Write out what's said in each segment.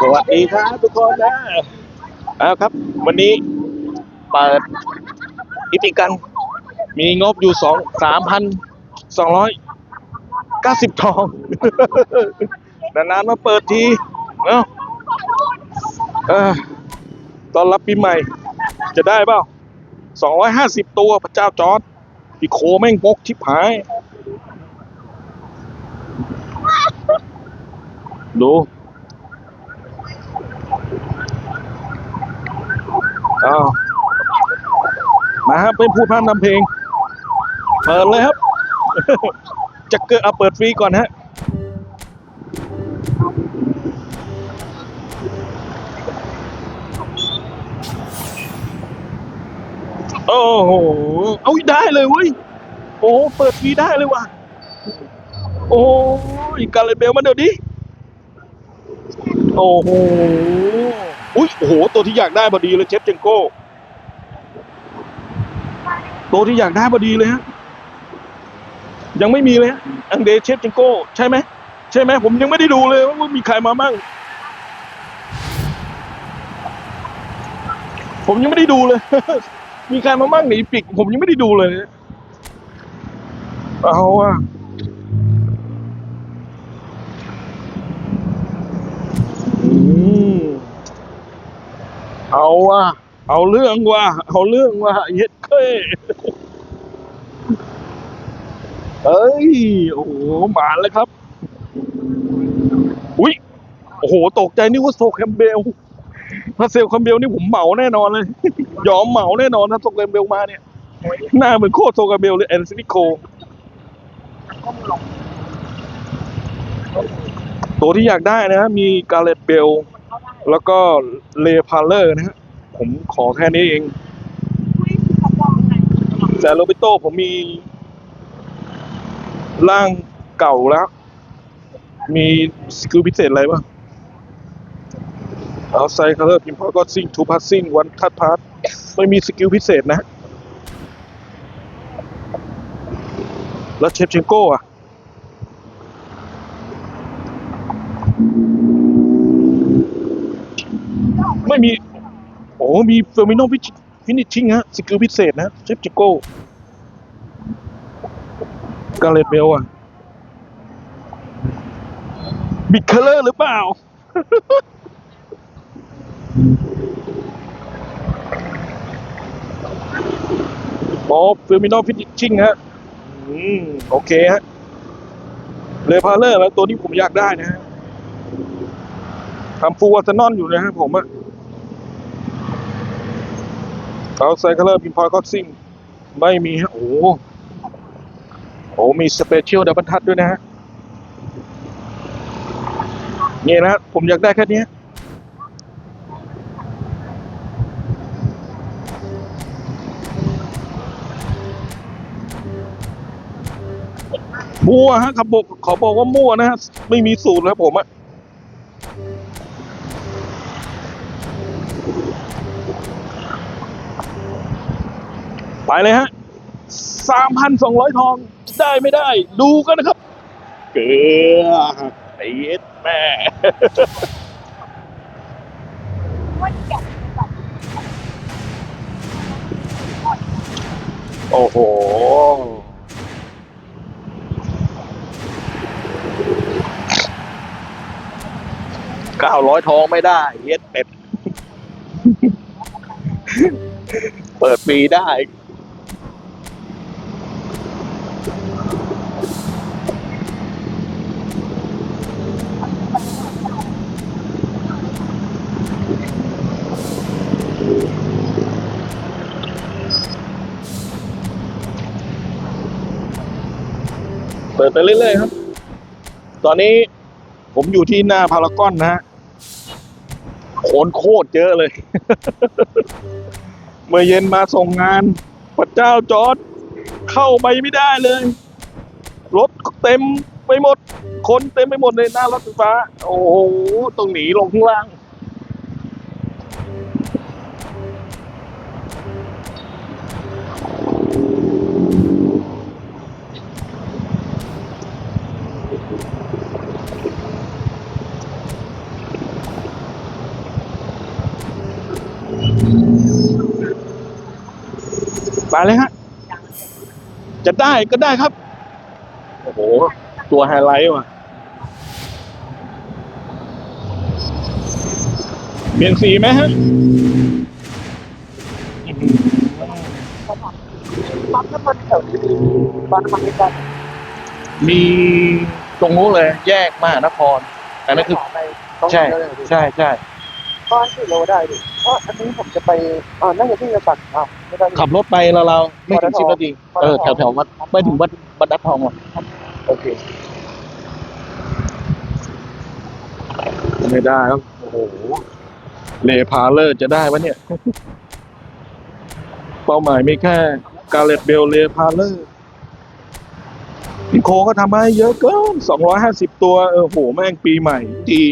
สวัสดีครับทุกคนนะเอาครับ วันนี้เปิดอิติกัน มีงบอยู่สองสามพันสองร้อยเก้าสิบทอง นานๆมาเปิดทีเนาะเออตอนรับปีใหม่ จะได้เปล่า สองร้อยห้าสิบตัวพระเจ้าจอร์ดพี่โคแม่งพกชิบหาย ดูอ้าวมาครับเป็นผู้พานนำเพลง เปิดเลยครับ จะเกิดเอาเปิดฟรีก่อนฮะ โอ้โห เอาได้เลยเว้ย โอ้เปิดฟรีได้เลยว่ะ โอ้ยการเลเบลมาเดี๋ยวนี้ โอ้โห อุ้ยโอ้โห ตัวที่อยากได้พอดีเลยเชฟเจงโก้ ตัวที่อยากได้พอดีเลยฮะ ยังไม่มีเลยฮะ อังเดเชฟเจงโก้ ใช่ไหม ใช่ไหม ผมยังไม่ได้ดูเลยว่ามีใครมามั่งผมยังไม่ได้ดูเลย มีใครมามั่งหนีปิกผมยังไม่ได้ดูเลย เอาอะอืมเอาว่ะ เอาเรื่องว่ะ เอาเรื่องว่ะ เย็ดเค้เอ้ย โอ้โห หมาแล้วครับ อุ้ย โอ้โห ตกใจนี่ว่าโซแคมเบล ถ้าเซลแคมเบลนี่ผมเหมาแน่นอนเลย ยอมเหมาแน่นอนถ้าโซแคมเบลมาเนี่ย หน้าเหมือนโคตรโซแคมเบลเลยแอนซินิโค ตัวที่อยากได้นะฮะมีกาเลตเบล แล้วก็เลพาเลอร์นะฮะ ผมขอแค่นี้เองแต่โรบิโต้ผมมี ร่างเก่าแล้ว มีสกิลพิเศษอะไรบ้าง เอาไซคัลเลอร์พิมพ์พอก็ซิงทูพาสซิงวันทัดพาร์ไม่มีสกิลพิเศษนะ แล้วเชฟเชนโก้อะไม่มี โอ้มีเฟอร์มิโนฟินิชชิ่งฮะ สกิลพิเศษนะ เชฟจิโก้กาเลตเบลอะบิดเคลเลอร์หรือเปล่า อ๋อเฟอร์มิโนฟินิชชิ่งฮะ อืม โอเคฮะ เลพาเลอร์แล้วตัวนี้ผมอยากได้นะฮะทำฟูลอาร์เซนอลอยู่นะฮะผมอะเอาไซคัลเลอร์พิมพอยก็ซิงไม่มีฮะ โอ้โหโอ้มีสเปเชียลดับเบิลทัชด้วยนะฮะ นี่นะผมอยากได้แค่เนี้ มั่วฮะขับบอกขอบอกว่ามั่วนะฮะไม่มีสูตรแล้วผมอะไปเลยฮะสามพันสองร้อยทองได้ไม่ได้ ดูกันนะครับ เกลือไอ้เอ็ดแม่โอ้โห เก้าร้อยทองไม่ได้เย็ดเป็ด เปิดปีได้ เปิดไปเรื่อยๆครับ ตอนนี้ผมอยู่ที่หน้าพารากอนนะฮะ คนโคตรเยอะเลย เมื่อเย็นมาส่งงานพระเจ้าจอดเข้าไปไม่ได้เลย รถเต็มไปหมด คนเต็มไปหมดเลยหน้ารถไฟฟ้า โอ้โหต้องหนีลงข้างล่าง มาเลยฮะ จะได้ก็ได้ครับ โอ้โห ตัวไฮไลท์ว่ะเปลี่ยนสีไหมฮะปั๊มน้ำมันแถวนี้ปั๊มน้ำมันไม่ได้มีตรงนู้นเลย แยกมหานครอันนั้นคือไปต้องใช่เลยดิใช่ ใช่ บ้านที่โลได้ดิเพราะอันนี้ผมจะไปอ่านั่นจะที่จะตัดอ่าไม่ได้ดิ ขับรถไปเราเราๆไม่ถึงสิบนาที วัดเออวัดแถวแถววัดไม่ถึงวัดวัดดัดทองหรอกโอเคไม่ได้ครับโอ้โหเลพาเลอร์จะได้ปะเนี่ย เป้าหมายมีแค่กาเลตเบลเลพาเลอร์พี่โคก็ทำมาให้เยอะเกินสองร้อยห้าสิบตัว เออโห แม่งปีใหม่ ดี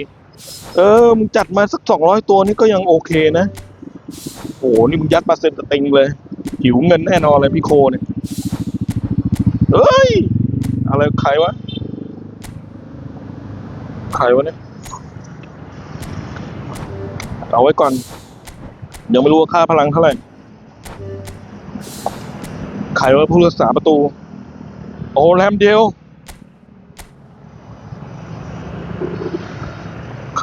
เออ มึงจัดมาสักสองร้อยตัวนี่ก็ยังโอเคนะโหนี่มึงยัดมาเซ็นสติงเลย หิวเงินแน่นอนเลยพี่โคเนี่ย เฮ้ย อะไรใครวะ ใครวะเนี่ย เอาไว้ก่อน ยังไม่รู้ว่าค่าพลังเท่าไหร่ ใครว่าผู้รักษาประตู โอ้แรมเดียว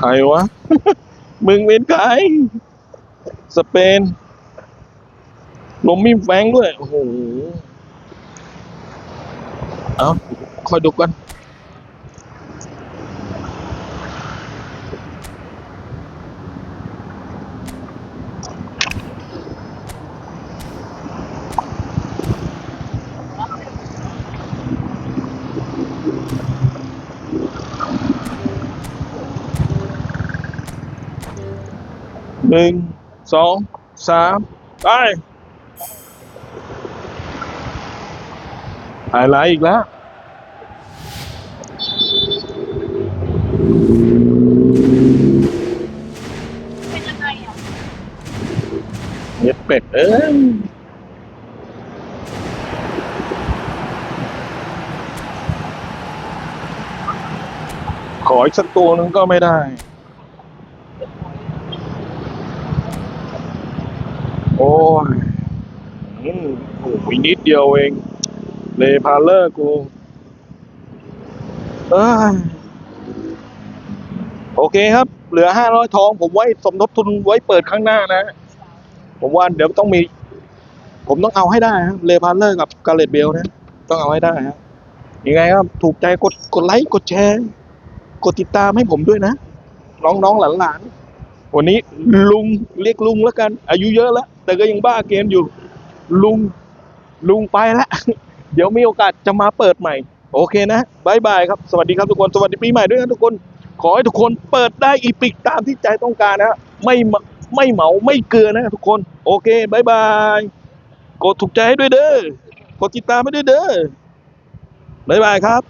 ครวะ มึงเป็นใคร สเปนลมมีแฟงด้วย โอ้โห เอาคอยดูกัน หนึ่งสองสามไปไฮไลท์อีกแล้วเป็นยังไงอะเย็ดเป็ดเอ้ยขออีกสักตัวหนึงก็ไม่ได้ โอ้ยอื มโอ้ยนิดเดียวเอง เลพาเลอร์กูเอ้ยโอเคครับ เหลือห้าร้อยทอง ผมไว้สมทบทุนไว้เปิดข้างหน้านะ ผมว่าเดี๋ยวต้องมี ผมต้องเอาให้ได้ครับเลพาเลอร์กับกาเลตเบลนะ ต้องเอาให้ได้ครับยังไงครับ ถูกใจกดกดไลค์กดแชร์ กดติดตามให้ผมด้วยนะ น้องๆหลานๆวันนี้ลุงเรียกลุงแล้วกัน อายุเยอะแล้ว แต่ก็ยังบ้าเกมอยู่ ลุง ลุงไปแล้ว เดี๋ยวมีโอกาสจะมาเปิดใหม่ โอเคนะบายบายครับ สวัสดีครับทุกคน สวัสดีปีใหม่ด้วยนะทุกคน ขอให้ทุกคนเปิดได้อีปิกตามที่ใจต้องการนะไม่เหมาไม่เหมาไม่เกลือนะทุกคน โอเคบายบายกดถูกใจให้ด้วยเด้อกดติดตามให้ด้วยเด้อบายบายครับ